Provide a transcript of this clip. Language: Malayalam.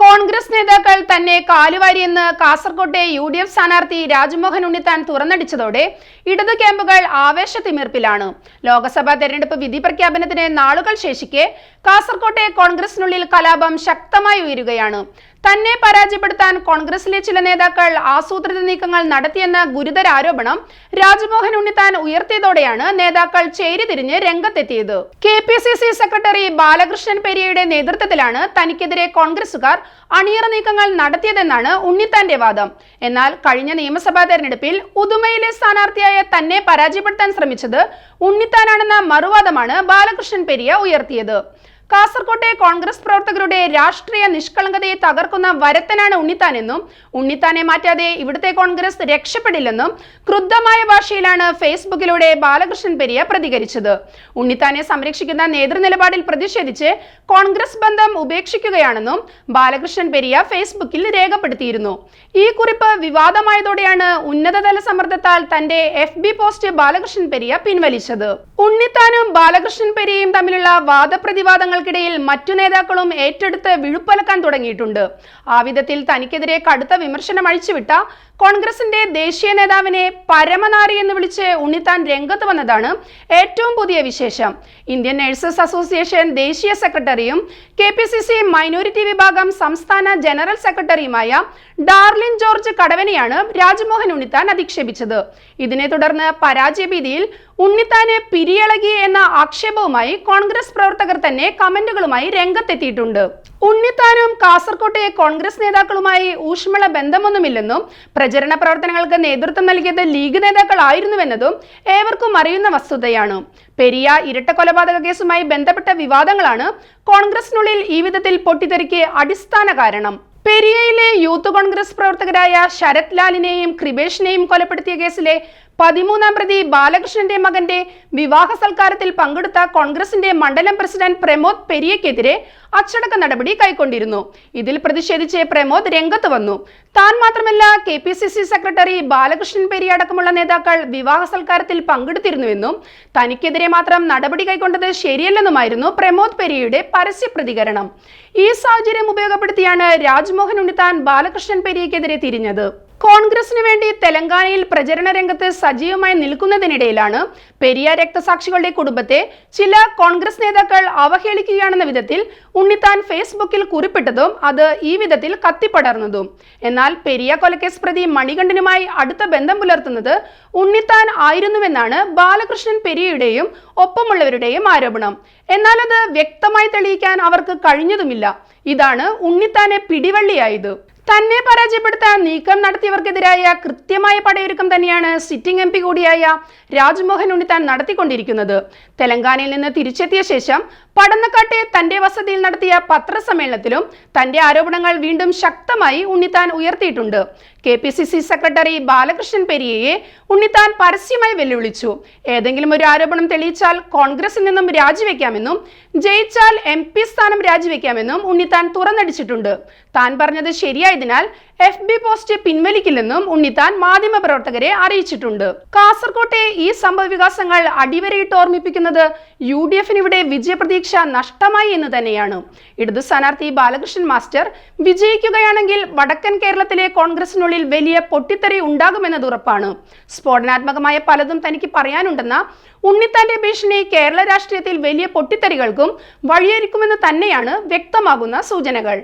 കോൺഗ്രസ് നേതാക്കൾ തന്നെ കാലുവാരിയെന്ന് കാസർകോട്ടെ യു ഡി എഫ് സ്ഥാനാർത്ഥി രാജ്മോഹൻ ഉണ്ണിത്താൻ തുറന്നടിച്ചതോടെ ഇടതു ക്യാമ്പുകൾ ആവേശത്തിമിർപ്പിലാണ്. ലോക്സഭാ തെരഞ്ഞെടുപ്പ് വിധി പ്രഖ്യാപനത്തിന് നാളുകൾ ശേഷിക്കെ കാസർകോട്ടെ കോൺഗ്രസിനുള്ളിൽ കലാപം ശക്തമായി ഉയരുകയാണ്. തന്നെ പരാജയപ്പെടുത്താൻ കോൺഗ്രസിലെ ചില നേതാക്കൾ ആസൂത്രിത നീക്കങ്ങൾ നടത്തിയെന്ന ഗുരുതര ആരോപണം രാജ്മോഹൻ ഉണ്ണിത്താൻ ഉയർത്തിയതോടെയാണ് നേതാക്കൾ ചേരിതിരിഞ്ഞ് രംഗത്തെത്തിയത്. K P C C secretary Balakrishnan പെരിയയുടെ നേതൃത്വത്തിലാണ് തനിക്കെതിരെ കോൺഗ്രസുകാർ അണിയറ നീക്കങ്ങൾ നടത്തിയതെന്നാണ് ഉണ്ണിത്താന്റെ വാദം. എന്നാൽ കഴിഞ്ഞ നിയമസഭാ തെരഞ്ഞെടുപ്പിൽ ഉദുമയിലെ സ്ഥാനാർത്ഥിയായ തന്നെ പരാജയപ്പെടുത്താൻ ശ്രമിച്ചത് ഉണ്ണിത്താനാണെന്ന മറുവാദമാണ് ബാലകൃഷ്ണൻ പെരിയ ഉയർത്തിയത്. കാസർകോട്ടെ കോൺഗ്രസ് പ്രവർത്തകരുടെ രാഷ്ട്രീയ നിഷ്കളങ്കതയെ തകർക്കുന്ന വരത്തനാണ് ഉണ്ണിത്താനെന്നും ഉണ്ണിത്താനെ മാറ്റാതെ ഇവിടുത്തെ കോൺഗ്രസ് രക്ഷപ്പെടില്ലെന്നും ക്രുദ്ധമായ ഭാഷയിലാണ് ഫേസ്ബുക്കിലൂടെ ബാലകൃഷ്ണൻ പെരിയ പ്രതികരിച്ചത്. ഉണ്ണിത്താനെ സംരക്ഷിക്കുന്ന നേതൃനിലപാടിൽ പ്രതിഷേധിച്ച് കോൺഗ്രസ് ബന്ധം ഉപേക്ഷിക്കുകയാണെന്നും ബാലകൃഷ്ണൻ പെരിയ ഫേസ്ബുക്കിൽ രേഖപ്പെടുത്തിയിരുന്നു. ഈ കുറിപ്പ് വിവാദമായതോടെയാണ് ഉന്നതതല സമ്മർദ്ദത്താൽ തന്റെ F B post Balakrishnan Periya പിൻവലിച്ചത്. ഉണ്ണിത്താനും ബാലകൃഷ്ണൻ പെരിയയും തമ്മിലുള്ള വാദപ്രതിവാദങ്ങൾക്കിടയിൽ മറ്റു നേതാക്കളും ഏറ്റെടുത്ത് വിഴുപ്പലക്കാൻ തുടങ്ങിയിട്ടുണ്ട്. ആ വിധത്തിൽ തനിക്കെതിരെ കടുത്ത വിമർശനം അഴിച്ചുവിട്ട കോൺഗ്രസിന്റെ ദേശീയ നേതാവിനെ പരമനാരി എന്ന് വിളിച്ച് ഉണ്ണിത്താൻ രംഗത്ത് വന്നതാണ് ഏറ്റവും പുതിയ വിശേഷം. ഇന്ത്യൻ നഴ്സസ് അസോസിയേഷൻ ദേശീയ സെക്രട്ടറിയും K P C C minority വിഭാഗം സംസ്ഥാന ജനറൽ സെക്രട്ടറിയുമായ ഡാർലിൻ ജോർജ് കടവനെയാണ് രാജ്മോഹൻ ഉണ്ണിത്താൻ അധിക്ഷേപിച്ചത്. ഇതിനെ തുടർന്ന് പരാജയഭീതിയിൽ ഉണ്ണിത്താന് പിരിയളകി എന്ന ആക്ഷേപവുമായി കോൺഗ്രസ് പ്രവർത്തകർ തന്നെ കമന്റുകളുമായി രംഗത്തെത്തിയിട്ടുണ്ട്. ഉണ്ണിത്താനും കാസർകോട്ടെ കോൺഗ്രസ് നേതാക്കളുമായി ഊഷ്മള ബന്ധമൊന്നുമില്ലെന്നും പ്രചരണ പ്രവർത്തനങ്ങൾക്ക് നേതൃത്വം നൽകിയത് ലീഗ് നേതാക്കളായിരുന്നുവെന്നതും ഏവർക്കും അറിയുന്ന വസ്തുതയാണ്. പെരിയ ഇരട്ട കൊലപാതക കേസുമായി ബന്ധപ്പെട്ട വിവാദങ്ങളാണ് കോൺഗ്രസിനുള്ളിൽ ഈ വിധത്തിൽ പൊട്ടിത്തെറിക്ക് അടിസ്ഥാന കാരണം. പെരിയയിലെ യൂത്ത് കോൺഗ്രസ് പ്രവർത്തകരായ ശരത് ലാലിനെയും കൃപേഷിനെയും കൊലപ്പെടുത്തിയ കേസിലെ പതിമൂന്നാം പ്രതി ബാലകൃഷ്ണന്റെ മകന്റെ വിവാഹ സൽക്കാരത്തിൽ പങ്കെടുത്ത കോൺഗ്രസിന്റെ മണ്ഡലം പ്രസിഡന്റ് പ്രമോദ് പെരിയക്കെതിരെ അച്ചടക്ക നടപടി കൈക്കൊണ്ടിരുന്നു. ഇതിൽ പ്രതിഷേധിച്ച് പ്രമോദ് രംഗത്ത് വന്നു. താൻ മാത്രമല്ല K P C C secretary Balakrishnan Periya അടക്കമുള്ള നേതാക്കൾ വിവാഹ സൽക്കാരത്തിൽ പങ്കെടുത്തിരുന്നുവെന്നും തനിക്കെതിരെ മാത്രം നടപടി കൈക്കൊണ്ടത് ശരിയല്ലെന്നുമായിരുന്നു പ്രമോദ് പെരിയയുടെ പരസ്യ പ്രതികരണം. ഈ സാഹചര്യം ഉപയോഗപ്പെടുത്തിയാണ് രാജ്മോഹൻ ഉണ്ണിത്താൻ ബാലകൃഷ്ണൻ പെരിയക്കെതിരെ തിരിഞ്ഞത്. കോൺഗ്രസിന് വേണ്ടി തെലങ്കാനയിൽ പ്രചരണ രംഗത്ത് സജീവമായി നിൽക്കുന്നതിനിടയിലാണ് പെരിയ രക്തസാക്ഷികളുടെ കുടുംബത്തെ ചില കോൺഗ്രസ് നേതാക്കൾ അവഹേളിക്കുകയാണെന്ന വിധത്തിൽ ഉണ്ണിത്താൻ ഫേസ്ബുക്കിൽ കുറിപ്പിട്ടതും അത് ഈ വിധത്തിൽ കത്തിപ്പടർന്നതും. എന്നാൽ പെരിയ കൊലക്കേസ് പ്രതി മണികണ്ഠനുമായി അടുത്ത ബന്ധം പുലർത്തുന്നത് ഉണ്ണിത്താൻ ആയിരുന്നുവെന്നാണ് ബാലകൃഷ്ണൻ പെരിയയുടെയും ഒപ്പമുള്ളവരുടെയും ആരോപണം. എന്നാൽ അത് വ്യക്തമായി തെളിയിക്കാൻ അവർക്ക് കഴിഞ്ഞതുമില്ല. ഇതാണ് ഉണ്ണിത്താനെ പിടിവള്ളിയായത്. തന്നെ പരാജയപ്പെടുത്താൻ നീക്കം നടത്തിയവർക്കെതിരായ കൃത്യമായ പടയൊരുക്കം തന്നെയാണ് സിറ്റിംഗ് എം പി കൂടിയായ രാജ്മോഹൻ ഉണ്ണിത്താൻ നടത്തിക്കൊണ്ടിരിക്കുന്നത്. തെലങ്കാനയിൽ നിന്ന് തിരിച്ചെത്തിയ ശേഷം പടന്നക്കാട്ടെ തന്റെ വസതിയിൽ നടത്തിയ പത്രസമ്മേളനത്തിലും തന്റെ ആരോപണങ്ങൾ വീണ്ടും ശക്തമായി ഉണ്ണിത്താൻ ഉയർത്തിയിട്ടുണ്ട്. K P C C secretary Balakrishnan പെരിയയെ Unnithan പരസ്യമായി വെല്ലുവിളിച്ചു. ഏതെങ്കിലും ഒരു ആരോപണം തെളിയിച്ചാൽ കോൺഗ്രസിൽ നിന്നും രാജിവെക്കാമെന്നും ജയിച്ചാൽ എം പി സ്ഥാനം രാജിവെക്കാമെന്നും ഉണ്ണിത്താൻ തുറന്നടിച്ചിട്ടുണ്ട്. താൻ പറഞ്ഞത് ശരിയായതിനാൽ എഫ് ബി പോസ്റ്റ് പിൻവലിക്കില്ലെന്നും ഉണ്ണിത്താൻ മാധ്യമപ്രവർത്തകരെ അറിയിച്ചിട്ടുണ്ട്. കാസർകോട്ടെ ഈ സംഭവ വികാസങ്ങൾ അടിവരയിട്ട് ഓർമ്മിപ്പിക്കുന്നത് യു ഡി എഫിന് വിജയപ്രതീക്ഷ നഷ്ടമായി എന്ന് തന്നെയാണ്. ഇടതു സ്ഥാനാർത്ഥി ബാലകൃഷ്ണൻ മാസ്റ്റർ വിജയിക്കുകയാണെങ്കിൽ വടക്കൻ കേരളത്തിലെ കോൺഗ്രസിനുള്ളിൽ വലിയ പൊട്ടിത്തെറി ഉണ്ടാകുമെന്നത് ഉറപ്പാണ്. സ്ഫോടനാത്മകമായ പലതും തനിക്ക് പറയാനുണ്ടെന്ന ഉണ്ണിത്താന്റെ ഭീഷണി കേരള രാഷ്ട്രീയത്തിൽ വലിയ പൊട്ടിത്തെറികൾക്കും വഴിയൊരുക്കുമെന്ന് തന്നെയാണ് വ്യക്തമാകുന്ന സൂചനകൾ.